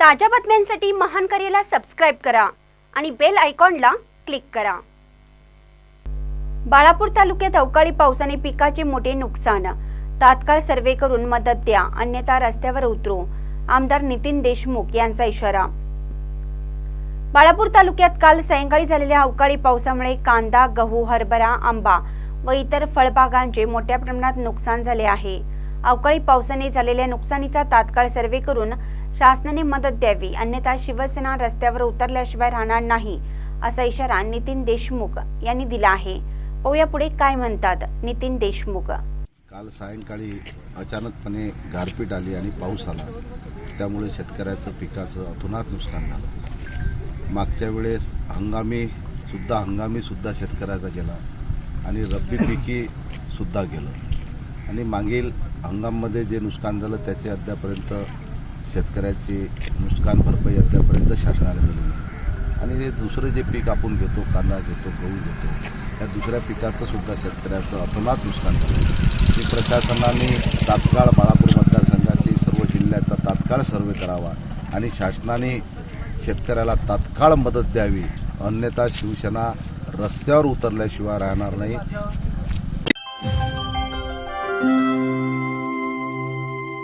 ताज्या बातम्यांसाठी महान करेला सबस्क्राईब करा आणि बेल आयकॉनला क्लिक करा. बाळापूर तालुक्यात अवकाळी पावसाने पिकाचे मोठे नुकसान. तात्काळ सर्वे करून मदत द्या अन्यथा रस्त्यावर उतरू आमदार नितीन देशमुख यांचा इशारा. बाळापूर तालुक्यात काल सायंकाळी झालेल्या अवकाळी पावसामुळे कांदा गहू हरभरा आंबा व इतर फळबागांचे मोठ्या प्रमाणात नुकसान झाले आहे. अवकाळी पावसाने झालेल्या नुकसानीचा तात्काळ सर्वे करून शासनाने मदत द्यावी अन्यथा शिवसेना रस्त्यावर उतरल्याशिवाय राहणार नाही असा इशारा नितीन देशमुख यांनी दिला आहे. पाहूया पुढे काय म्हणतात नितीन देशमुख. काल सायंकाळी अचानकपणे गारपीट आली आणि पाऊस आला. त्यामुळे शेतकऱ्याचं पिकाचं अतोनात नुकसान झालं. मागच्या वेळेस हंगामी सुद्धा हंगामी सुद्धा शेतकऱ्याचा गेला आणि रब्बी पिकी सुद्धा गेलं. आणि मागील हंगाममध्ये जे नुकसान झालं त्याचे अद्यापर्यंत शेतकऱ्याची नुकसान भरपाई अद्यापर्यंत शासनाने दिलेली आणि हे दुसरं जे पीक आपण घेतो कांदा घेतो गहू घेतो त्या दुसऱ्या पिकाचं सुद्धा शेतकऱ्याचं अतोनात नुकसान झालं. ते प्रशासनाने तात्काळ बाळापूर मतदारसंघाचे सर्व जिल्ह्याचा तात्काळ सर्वे करावा आणि शासनाने शेतकऱ्याला तात्काळ मदत द्यावी. अन्यथा शिवसेना रस्त्यावर उतरल्याशिवाय राहणार नाही.